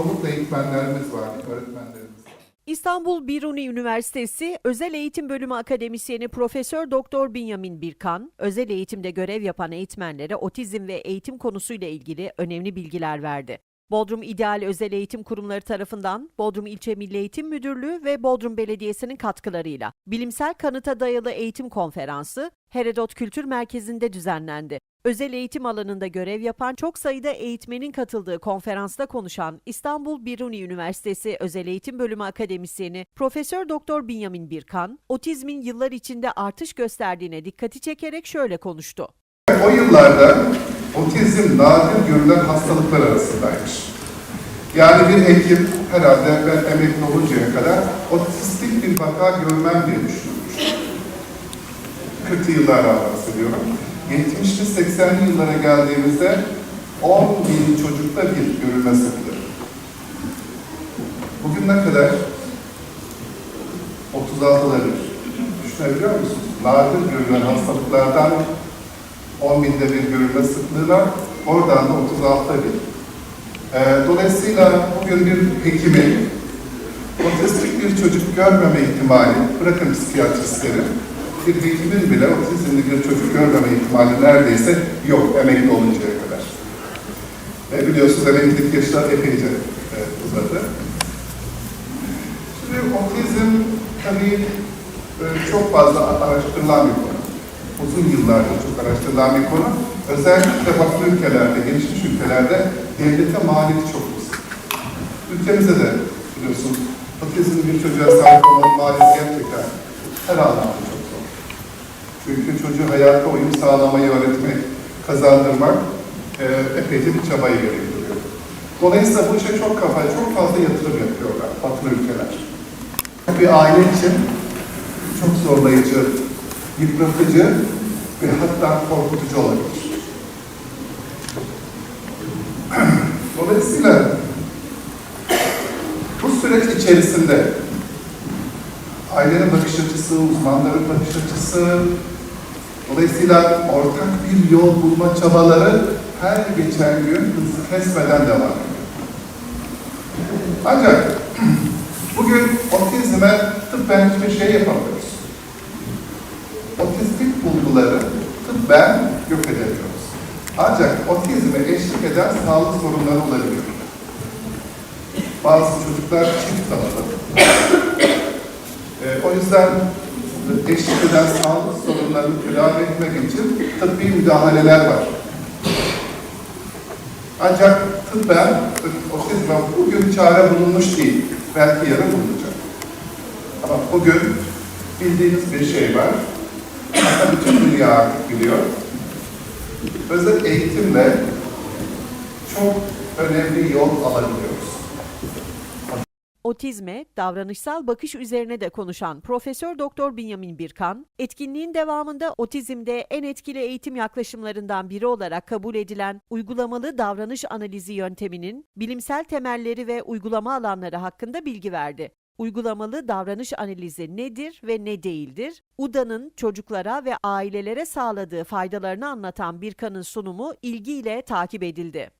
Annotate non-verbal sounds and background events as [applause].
Çoğunlukla eğitmenlerimiz var, öğretmenlerimiz var. İstanbul Biruni Üniversitesi Özel Eğitim Bölümü Akademisyeni Profesör Doktor Binyamin Birkan, özel eğitimde görev yapan eğitmenlere otizm ve eğitim konusuyla ilgili önemli bilgiler verdi. Bodrum İdeal Özel Eğitim Kurumları tarafından Bodrum İlçe Milli Eğitim Müdürlüğü ve Bodrum Belediyesi'nin katkılarıyla Bilimsel Kanıta Dayalı Eğitim Konferansı Herodot Kültür Merkezi'nde düzenlendi. Özel eğitim alanında görev yapan çok sayıda eğitmenin katıldığı konferansta konuşan İstanbul Biruni Üniversitesi Özel Eğitim Bölümü akademisyeni Profesör Doktor Binyamin Birkan, otizmin yıllar içinde artış gösterdiğine dikkati çekerek şöyle konuştu. O yıllarda otizm nadir görülen hastalıklar arasındaymış. Yani bir hekim herhalde ben emekli oluncaya kadar otistik bir vaka görmem diye düşünmüş. 40'lı yıllardan bahsediyorum. 70'li 80'li yıllara geldiğimizde 10 bin çocukta bir görülme sıklığı. Bugün ne kadar? 36'da bir. Düşünebiliyor musunuz? Nadir görülen hastalıklardan 10 binde bir görülme sıklığına, oradan da 36'da bir. Ee, dolayısıyla bugün bir hekimin otistik bir çocuk görmeme ihtimali, bırakın psikiyatristleri, bir hekimin bile otizmli bir çocuk görmeme ihtimali neredeyse yok emekli oluncaya kadar. E, biliyorsunuz emeklilik yaşları epeyce e, uzadı. Şimdi otizm tabii e, çok fazla araştırılan bir konu. Uzun yıllardır çok araştırılan bir konu. Özellikle batı ülkelerde, gelişmiş ülkelerde devlete maliyeti çok yüksek. Ülkemizde de biliyorsunuz otizmli bir çocuğa sahip olmanın maliyeti gerçekten her anlamda çok. Çünkü çocuğu hayatta uyum sağlamayı öğretmek, kazandırmak e, epeyce bir çabayı gerektiriyor. Dolayısıyla bu işe çok kafa, çok fazla yatırım yapıyorlar batılı ülkeler. Bir aile için çok zorlayıcı, yıpratıcı ve hatta korkutucu olabilir. [clears throat] Dolayısıyla bu süreç içerisinde ailenin bakış açısı, uzmanların bakış açısı, dolayısıyla ortak bir yol bulma çabaları her geçen gün hız kesmeden devam ediyor. Ancak [clears throat] bugün otizme tıbben hiçbir şey yapamıyoruz. Otistik bulguları tıbben yok edemiyoruz. Ancak otizme eşlik eden sağlık sorunları olabiliyor. Bazı çocuklar çift tanıdı. [clears throat] Ee, o yüzden eşlik eden sağlık sorunlarını tedavi etmek için tıbbi müdahaleler var. Ancak tıbben otizme bugün çare bulunmuş değil. Belki yarın bulunacak. Ama bugün bildiğiniz bir şey var. Hatta bütün dünya artık biliyor. Özel eğitimle çok önemli yol alabiliyoruz. Otizme, davranışsal bakış üzerine de konuşan Profesör Doktor Binyamin Birkan, etkinliğin devamında otizmde en etkili eğitim yaklaşımlarından biri olarak kabul edilen uygulamalı davranış analizi yönteminin bilimsel temelleri ve uygulama alanları hakkında bilgi verdi. Uygulamalı davranış analizi nedir ve ne değildir? UDA'nın çocuklara ve ailelere sağladığı faydalarını anlatan Birkan'ın sunumu ilgiyle takip edildi.